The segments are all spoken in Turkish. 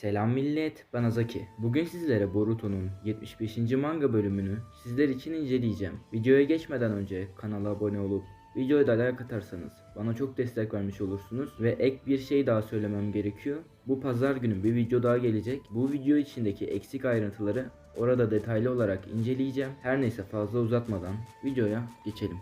Selam millet, ben Azaki. Bugün sizlere Boruto'nun 75. manga bölümünü sizler için inceleyeceğim. Videoya geçmeden önce kanala abone olup videoya da like atarsanız bana çok destek vermiş olursunuz ve ek bir şey daha söylemem gerekiyor. Bu pazar günü bir video daha gelecek. Bu video içindeki eksik ayrıntıları orada detaylı olarak inceleyeceğim. Her neyse fazla uzatmadan videoya geçelim.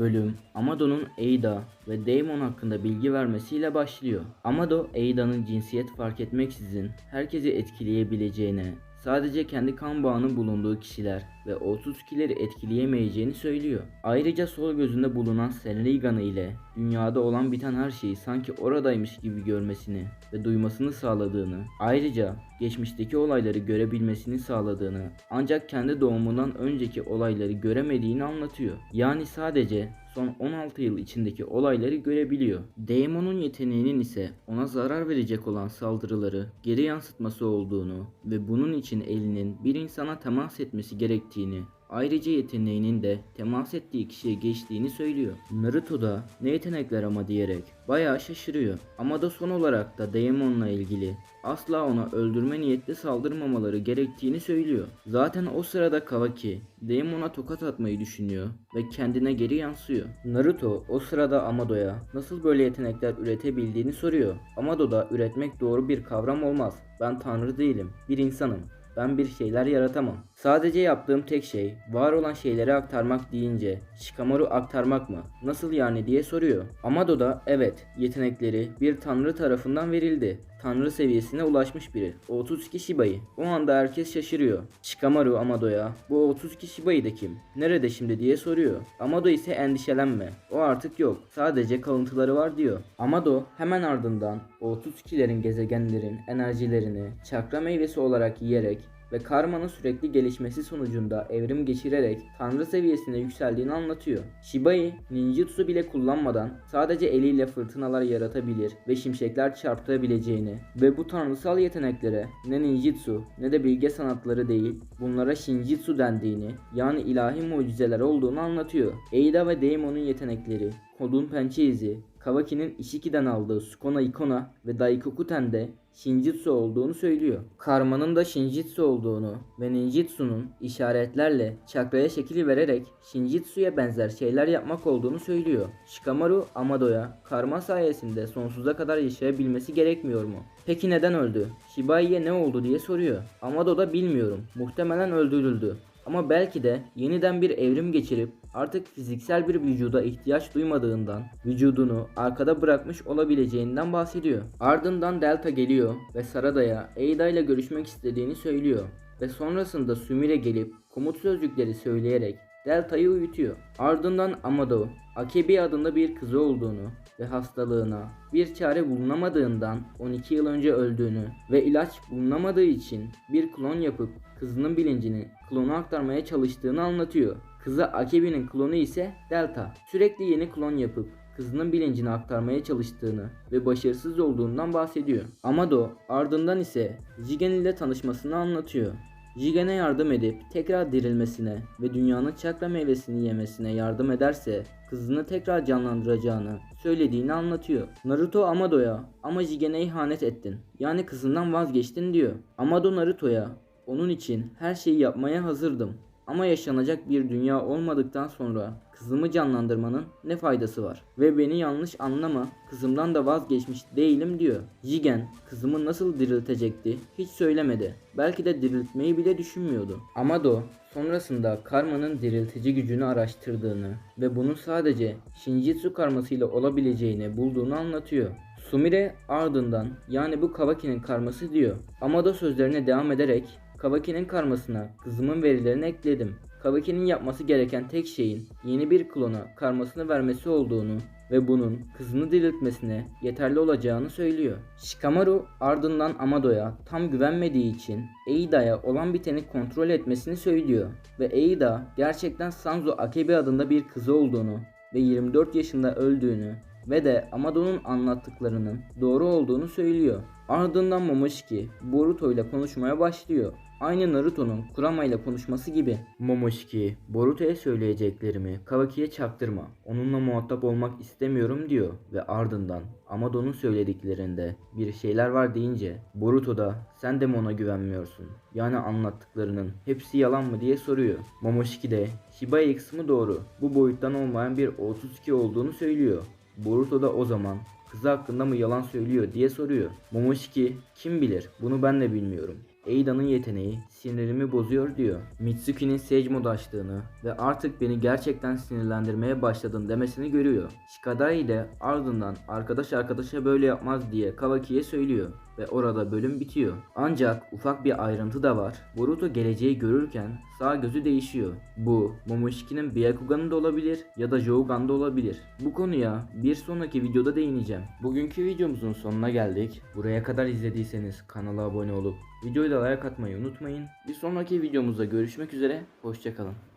Bölüm Amado'nun Ada ve Damon hakkında bilgi vermesiyle başlıyor. Amado, Ada'nın cinsiyet fark etmeksizin herkesi etkileyebileceğine, sadece kendi kan bağının bulunduğu kişiler ve 32'leri etkileyemeyeceğini söylüyor. Ayrıca sol gözünde bulunan Senrigan'ı ile dünyada olan biten her şeyi sanki oradaymış gibi görmesini ve duymasını sağladığını, ayrıca geçmişteki olayları görebilmesini sağladığını ancak kendi doğumundan önceki olayları göremediğini anlatıyor. Yani sadece son 16 yıl içindeki olayları görebiliyor. Daemon'un yeteneğinin ise ona zarar verecek olan saldırıları geri yansıtması olduğunu ve bunun için elinin bir insana temas etmesi gerektiğini Ayrıca yeteneğinin de temas ettiği kişiye geçtiğini söylüyor. Naruto da ne yetenekler ama diyerek bayağı şaşırıyor. Ama da son olarak da Daemon'la ilgili asla ona öldürme niyetli saldırmamaları gerektiğini söylüyor. Zaten o sırada Kawaki Daemon'a tokat atmayı düşünüyor ve kendine geri yansıyor. Naruto o sırada Amado'ya nasıl böyle yetenekler üretebildiğini soruyor. Amado da üretmek doğru bir kavram olmaz. Ben tanrı değilim, bir insanım. Ben bir şeyler yaratamam. Sadece yaptığım tek şey var olan şeyleri aktarmak deyince Shikamaru aktarmak mı? Nasıl yani diye soruyor. Amado da evet yetenekleri bir tanrı tarafından verildi. Tanrı seviyesine ulaşmış biri. O 32 Shiba'yı. O anda herkes şaşırıyor. Shikamaru Amado'ya bu 32 Shiba'yı da kim? Nerede şimdi diye soruyor. Amado ise endişelenme. O artık yok. Sadece kalıntıları var diyor. Amado hemen ardından o 32'lerin gezegenlerin enerjilerini çakra meyvesi olarak yiyerek ve karmanın sürekli gelişmesi sonucunda evrim geçirerek tanrı seviyesine yükseldiğini anlatıyor. Shibai ninjutsu bile kullanmadan sadece eliyle fırtınalar yaratabilir ve şimşekler çarptırabileceğini ve bu tanrısal yeteneklere ne ninjutsu ne de bilge sanatları değil bunlara shinjitsu dendiğini yani ilahi mucizeler olduğunu anlatıyor. Eida ve Daemon'un yetenekleri, Kodun pençe izi, Kawaki'nin Ishiki'den aldığı Sukona Ikona ve Daikoku'ten de Shinjitsu olduğunu söylüyor. Karma'nın da Shinjitsu olduğunu ve Ninjitsu'nun işaretlerle çakraya şekil vererek Shinjitsu'ya benzer şeyler yapmak olduğunu söylüyor. Shikamaru Amado'ya karma sayesinde sonsuza kadar yaşayabilmesi gerekmiyor mu? Peki neden öldü? Shibai'ye ne oldu diye soruyor. Amado da bilmiyorum. Muhtemelen öldürüldü. Ama belki de yeniden bir evrim geçirip artık fiziksel bir vücuda ihtiyaç duymadığından vücudunu arkada bırakmış olabileceğinden bahsediyor. Ardından Delta geliyor ve Sarada'ya Eida ile görüşmek istediğini söylüyor ve sonrasında Sumire gelip komut sözcükleri söyleyerek Delta'yı uyutuyor. Ardından Amado, Akebi adında bir kızı olduğunu ve hastalığına bir çare bulunamadığından 12 yıl önce öldüğünü ve ilaç bulunamadığı için bir klon yapıp kızının bilincini klona aktarmaya çalıştığını anlatıyor. Kızı Akebi'nin klonu ise Delta. Sürekli yeni klon yapıp kızının bilincini aktarmaya çalıştığını ve başarısız olduğundan bahsediyor. Amado ardından ise Jigen ile tanışmasını anlatıyor. Jigen'e yardım edip tekrar dirilmesine ve dünyanın çakra meyvesini yemesine yardım ederse kızını tekrar canlandıracağını söylediğini anlatıyor. Naruto Amado'ya ama Jigen'e ihanet ettin. Yani kızından vazgeçtin diyor. Amado Naruto'ya onun için her şeyi yapmaya hazırdım. Ama yaşanacak bir dünya olmadıktan sonra kızımı canlandırmanın ne faydası var? Ve beni yanlış anlama, kızımdan da vazgeçmiş değilim diyor. Jigen kızımı nasıl diriltecekti hiç söylemedi. Belki de diriltmeyi bile düşünmüyordu. Amado sonrasında karmanın diriltici gücünü araştırdığını ve bunun sadece Shinjitsu karmasıyla olabileceğini bulduğunu anlatıyor. Sumire ardından yani bu Kawaki'nin karması diyor. Amado sözlerine devam ederek Kawaki'nin karmasına kızımın verilerini ekledim. Kawaki'nin yapması gereken tek şeyin yeni bir klona karmasını vermesi olduğunu ve bunun kızını diriltmesine yeterli olacağını söylüyor. Shikamaru ardından Amado'ya tam güvenmediği için Eida'ya olan biteni kontrol etmesini söylüyor ve Eida gerçekten Sanzo Akebi adında bir kızı olduğunu ve 24 yaşında öldüğünü ve de Amado'nun anlattıklarının doğru olduğunu söylüyor. Ardından Momoshiki Boruto ile konuşmaya başlıyor. Aynı Naruto'nun Kurama ile konuşması gibi. Momoshiki, Boruto'ya söyleyeceklerimi Kawaki'ye çaktırma. Onunla muhatap olmak istemiyorum diyor ve ardından Amado'nun söylediklerinde bir şeyler var deyince Boruto da sen de mi ona güvenmiyorsun? Yani anlattıklarının hepsi yalan mı diye soruyor. Momoshiki de Shibaya kısmı doğru. Bu boyuttan olmayan bir 32 olduğunu söylüyor. Boruto da o zaman kızı hakkında mı yalan söylüyor diye soruyor. Momoshiki kim bilir bunu ben de bilmiyorum. Eida'nın yeteneği sinirimi bozuyor diyor. Mitsuki'nin Sage mod açtığını ve artık beni gerçekten sinirlendirmeye başladın demesini görüyor. Shikadai de ardından arkadaş arkadaşa böyle yapmaz diye Kawaki'ye söylüyor ve orada bölüm bitiyor. Ancak ufak bir ayrıntı da var. Boruto geleceği görürken sağ gözü değişiyor. Bu Momoshiki'nin Byakugan'ı da olabilir ya da Jougan'da olabilir. Bu konuya bir sonraki videoda değineceğim. Bugünkü videomuzun sonuna geldik. Buraya kadar izlediyseniz kanala abone olup videoyu da like atmayı unutmayın. Bir sonraki videomuzda görüşmek üzere. Hoşçakalın.